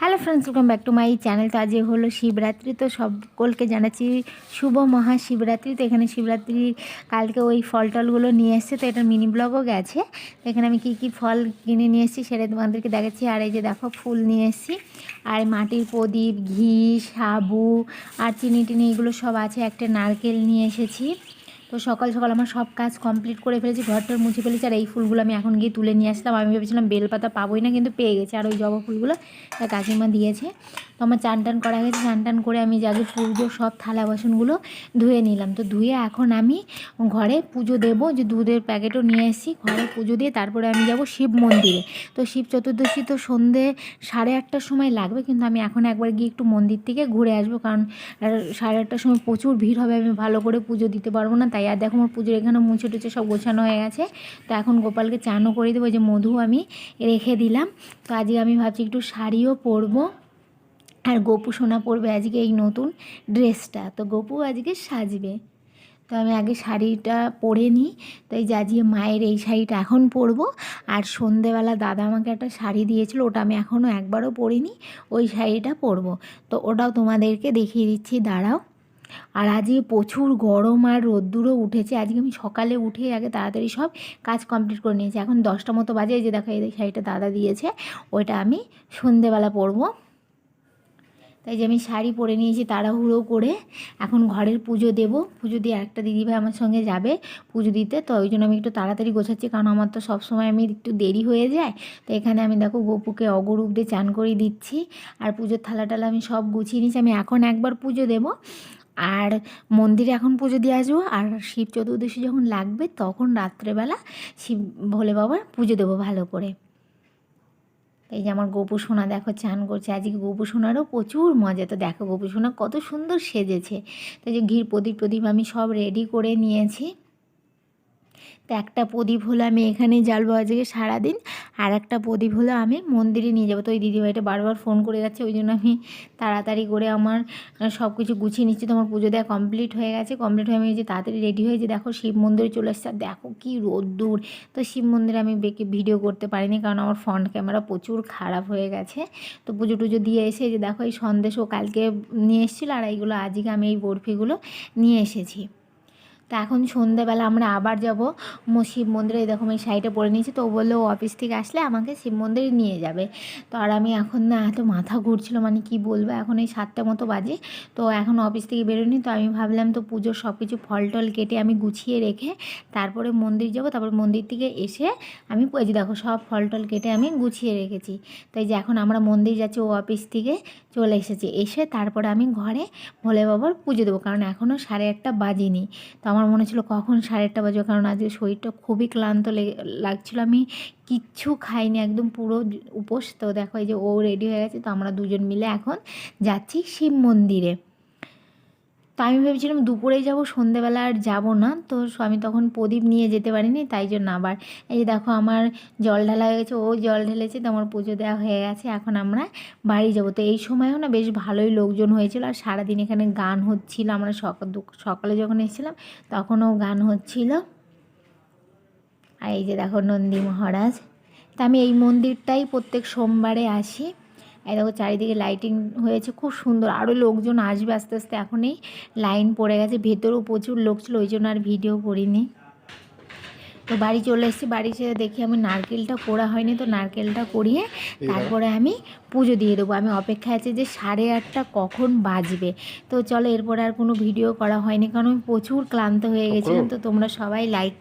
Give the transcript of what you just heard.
Hello friends welcome back to my channel তো আজ হলো শিবরাত্রি, তো সকলকে জানাচ্ছি শুভ মহাশিবরাত্রি। তো এখানে শিবরাত্রি, কালকে ওই ফল টলগুলো নিয়ে এসছে, তো এটা মিনি ব্লগও গেছে। তো এখানে আমি কী কী ফল কিনে নিয়ে এসেছি সেটা তোমাদেরকে দেখাচ্ছি। আর এই যে দেখো, ফুল নিয়ে এসেছি। আর মাটির প্রদীপ, ঘি, সাবু, আর চিনি টিনি এগুলো সব আছে। একটা নারকেল নিয়ে এসেছি। তো সকাল সকাল আমার সব কাজ কমপ্লিট করে ফেলেছি, ঘরটার মুছে ফেলেছি, আর এই ফুলগুলো আমি এখন গিয়ে তুলে নিয়ে আসলাম। আমি ভেবেছিলাম বেলপাতা পাবোই না, কিন্তু পেয়ে গেছি। আর ওই জবা ফুলগুলো তা কাকিমা দিয়েছে। তো আমার চান টান করা গেছে চান টান করে আমি যাকে পুজো সব থালা বাসনগুলো ধুয়ে নিলাম। তো ধুয়ে এখন আমি ঘরে পুজো দেবো, যে দুধের প্যাকেটও নিয়ে এসেছি ঘরে পুজো দিয়ে তারপরে আমি যাব শিব মন্দিরে। তো শিব চতুর্দশী তো সন্ধে সাড়ে আটটার সময় লাগবে, কিন্তু আমি এখন একবার গিয়ে একটু মন্দির থেকে ঘুরে আসব, কারণ সাড়ে আটটার সময় প্রচুর ভিড় হবে, আমি ভালো করে পুজো দিতে পারব না, তাই আর দেখো আমার পুজোর এখানে মুছে টুছে সব গোছানো হয়ে গেছে। তো এখন গোপালকে চানও করে দেবো, যে মধু আমি রেখে দিলাম। তো আজকে আমি ভাবছি একটু শাড়িও পরবো। আর গপু সোনা পরবে আজকে এই নতুন ড্রেসটা। তো গপু আজকে সাজবে। তো আমি আগে শাড়িটা পরে নিই। তো এই জাজিয়ে মায়ের এই শাড়িটা এখন পরবো। আর সন্ধেবেলা দাদা আমাকে একটা শাড়ি দিয়েছিল, ওটা আমি এখনও একবারও পরিনি। ওই শাড়িটা পরবো। তো ওটাও তোমাদেরকে দেখিয়ে দিচ্ছি, দাঁড়াও। আর আজকে প্রচুর গরম আর রোদ্দুরও উঠেছে। আজকে আমি সকালে উঠে আগে তাড়াতাড়ি সব কাজ কমপ্লিট করে নিয়েছি। এখন দশটা মতো বাজে যে দেখো এই শাড়িটা দাদা দিয়েছে, ওইটা আমি সন্ধেবেলা পরবো। তাই যে আমি শাড়ি পরে নিয়েছি তাড়াহুড়ো করে এখন ঘরের পুজো দেব। পুজো দিয়ে একটা দিদিভাই আমার সঙ্গে যাবে পুজো দিতে। তো ওই জন্য আমি একটু তাড়াতাড়ি গোছাচ্ছি কারণ আমার তো সবসময় আমি একটু দেরি হয়ে যায়। তো এখানে আমি দেখো গোপুকে অগরূপ দিয়ে চান করে দিচ্ছি। আর পুজোর থালা টালা আমি সব গুছিয়ে নিয়েছি। আমি এখন একবার পুজো দেব। আর মন্দিরে এখন পুজো দিয়ে আসব। আর শিব চতুর্দশী যখন লাগবে তখন রাত্রেবেলা শিব ভোলে বাবার পুজো দেবো ভালো করে। এই যে আমার গোপু সোনা দেখো চান করছে। আজকে গোপু সোনারও প্রচুর মজা। তো দেখো গোপু সোনা কত সুন্দর সেজেছে। তো যে ঘির প্রদীপ প্রদীপ আমি সব রেডি করে নিয়েছি। তো একটা প্রদীপ হলো আমি এখানে জ্বালবো আজকে সারাদিন, আর একটা প্রদীপ হলো আমি মন্দিরে নিয়ে যাব। তো ওই দিদিভাইটা বারবার ফোন করে যাচ্ছে, ওই জন্য আমি তাড়াতাড়ি করে আমার সব কিছু গুছিয়ে নিচ্ছি। তো আমার পুজো দেওয়া কমপ্লিট হয়ে গেছে। কমপ্লিট হয়ে আমি যে তাড়াতাড়ি রেডি হয়ে যে দেখো শিব মন্দিরে চলে এসছে। আর দেখো কী রোদ্দুর। তো শিব মন্দিরে আমি বেঁকে ভিডিও করতে পারিনি, কারণ আমার ফ্রন্ট ক্যামেরা প্রচুর খারাপ হয়ে গেছে। তো পুজো টুজো দিয়ে এসে যে দেখো এই সন্দেশও কালকে নিয়ে এসেছিল, আর এইগুলো আজকে আমি এই বরফিগুলো নিয়ে এসেছি। তো এখন সন্ধেবেলা আমরা আবার যাব। শিব মন্দিরে, দেখো আমি শাড়িটা পরে নিয়েছি, তো বলল অফিস থেকে আসলে আমাকে শিব মন্দিরে নিয়ে যাবে। তো আর আমি এখন না এত মাথা ঘুরছিল মানে কি বলব, এখন এই সাতটা মতো বাজে। তো এখন অফিস থেকে বেরোনি তো আমি ভাবলাম তো পুজোর সব কিছু ফল টল কেটে আমি গুছিয়ে রেখে তারপরে মন্দির যাব। তারপর মন্দির থেকে এসে আমি যে দেখো সব ফল টল কেটে আমি গুছিয়ে রেখেছি। তাই যে এখন আমরা মন্দির যাচ্ছি, ও অফিস থেকে চলে এসেছি। এসে তারপরে আমি ঘরে ভোলে বাবার পুজো দেবো, কারণ এখনও সাড়ে আটটা বাজিনি। তো আমার মনে ছিল কখন সাড়ে আটটা বাজবে, কারণ আজকে শরীরটা খুবই ক্লান্ত লাগছিল। আমি কিচ্ছু খাইনি, একদম পুরো উপোস। তো দেখো এই যে ও রেডি হয়ে গেছে, তো আমরা দুজন মিলে এখন যাচ্ছি শিব মন্দিরে। তো আমি ভেবেছিলাম দুপুরে যাব, সন্ধেবেলা আর যাব না। তো আমি তখন প্রদীপ নিয়ে যেতে পারিনি, তাই জন্য আবার এই দেখো আমার জল ঢালা হয়ে গেছে, ও জল ঢেলেছে, তো আমার পুজো দেওয়া হয়ে গেছে, এখন আমরা বাড়ি যাব। তো এই সময়ও না বেশ ভালোই লোকজন হয়েছিল, আর সারাদিন এখানে গান হচ্ছিল, আমরা সকাল সকালে যখন এসেছিলাম তখনও গান হচ্ছিল। আর এই যে দেখো নন্দী মহারাজ, তা আমি এই মন্দিরটাই প্রত্যেক সোমবারে আসি। এই দেখো চারিদিকে লাইটিং হয়েছে খুব সুন্দর। আরও লোকজন আসবে আস্তে আস্তে এখন এই লাইন পড়ে গেছে। ভেতরেও প্রচুর লোক ছিল ওই জন্য আর ভিডিও করিনি। তো বাড়ি চলে এসেছি বাড়ি এসে দেখি আমি নারকেলটা করা হয়নি তো নারকেলটা করিয়ে তারপরে আমি পুজো দিয়ে দেবো। আমি অপেক্ষায় আছি যে সাড়ে আটটা কখন বাজবে। তো চলো এরপরে আর কোনো ভিডিও করা হয়নি কারণ আমি প্রচুর ক্লান্ত হয়ে গেছিলাম। তো তোমরা সবাই লাইক